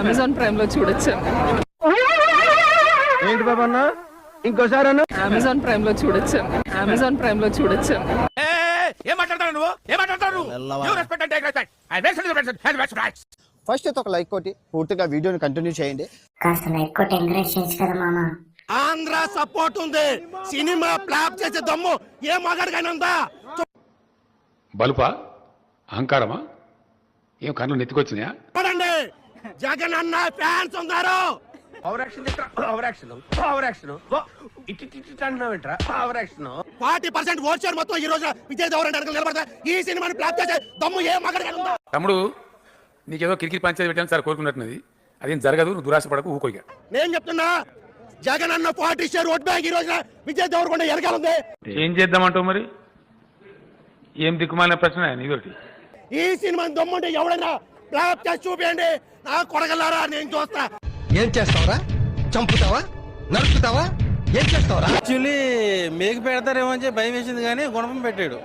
Amazon ప్రైమ్లో చూడొచ్చు ఏంటి బాబా అన్న? ఇంకోసారి అన్న. అమెజాన్ ప్రైమ్లో చూడొచ్చు అమెజాన్ ప్రైమ్లో చూడొచ్చు ఏం మాట్లాడతావు నువ్వు? ఏం మాట్లాడతావు నువ్వు? You respect and take respect I respect respect rights first అయితే ఒక లైక్ కొట్టి పూర్తిగా వీడియోని కంటిన్యూ చేయండి. కాస్త లైక్ కొట్టి ఎంకరేజ్ చేయొచ్చు కదా మామ. ఆంధ్ర సపోర్ట్ ఉంది. సినిమా ఫ్లాప్ చేసే దమ్ము ఏ మగాడికైనా ఉందా బలుపా? అహంకారమా? ఏం కన్ను నెత్తికొచ్చినాయా? చూడండి జగన్ అన్న ఫ్యాన్స్ ఉన్నారు ఫార్టీ పర్సెంట్ ఓట్ షేర్ మొత్తం ఈ రోజు విజయ్ నిలబడతా. ఈ సినిమాని ఫ్లాప్ చేసే దమ్ము ఏ తమ్ముడు నీకేదో కిరికిరి పంచాయతీ పెట్టాను సార్ కోరుకున్నట్టున్నది. అదేం జరగదు నువ్వు దురాశ పడకు ఊకోగా నేను చెప్తున్నా జగన్ అన్న ఫార్టీ షేర్ ఓట్ బ్యాంక్ ఈ రోజున విజయ్ దేవరకొండ ఉంది. ఏం చేద్దామంటావు మరి? ఏం దిక్కుమాలిన ప్రశ్న ఈ సినిమాని దమ్ముంటే ఎవడైనా ఫ్లాప్ చేసి చూపించండి నా కొడగలారా నేను చూస్తా. ఏం చేస్తావురా? చంపుతావా? నరుకుతావా? ఏం చేస్తావురా? యాక్చువల్లీ మేకు పెడతారేమో అని చెప్పి భయం వేసింది కానీ గుణపం పెట్టాడు.